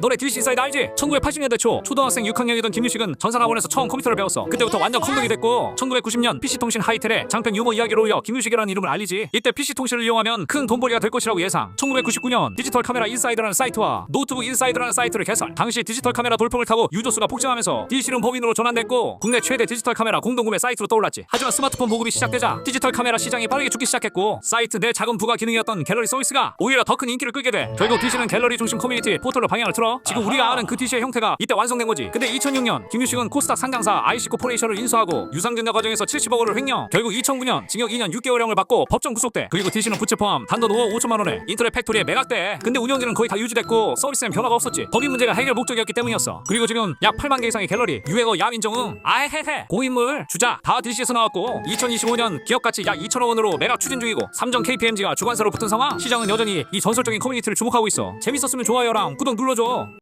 너네 DC 인사이드 알지? 1980년대 초 초등학생 6학년이던 김유식은 전산학원에서 처음 컴퓨터를 배웠어. 그때부터 완전 컴덕이 됐고 1990년 PC통신 하이텔에 장편 유머 이야기를 올려 김유식이라는 이름을 알리지. 이때 PC통신을 이용하면 큰 돈벌이가 될 것이라고 예상. 1999년 디지털 카메라 인사이드라는 사이트와 노트북 인사이드라는 사이트를 개설. 당시 디지털 카메라 돌풍을 타고 유저수가 폭증하면서 DC는 법인으로 전환됐고 국내 최대 디지털 카메라 공동구매 사이트로 떠올랐지. 하지만 스마트폰 보급이 시작되자 디지털 카메라 시장이 빠르게 죽기 시작했고 사이트 내 작은 부가 기능이었던 갤러리 서비스가 오히려 더 큰 인기를 끌게 돼. 결국 DC는 갤러리 중심 커뮤니티 포털로 방향을 틀어 지금 우리가 아는 그 DC의 형태가 이때 완성된 거지. 근데 2006년 김유식은 코스닥 상장사 IC 코퍼레이션을 인수하고 유상증자 과정에서 70억 원을 횡령. 결국 2009년 징역 2년 6개월형을 받고 법정 구속돼 그리고 DC는 부채 포함 단돈 5억 5천만 원에 인터넷 팩토리에 매각돼 근데 운영진은 거의 다 유지됐고 서비스엔 변화가 없었지. 법인 문제가 해결 목적이었기 때문이었어. 그리고 지금 약 8만 개 이상의 갤러리 유행어 야민정음 아헤헤 고인물 주자 다 DC에서 나왔고 2025년 기업 가치 약 2천억 원으로 매각 추진 중이고 삼성 KPMG가 주관사로 붙은 상황. 시장은 여전히 이 전설적인 커뮤니티를 주목하고 있어. 재밌었으면 좋아요랑 구독 눌러줘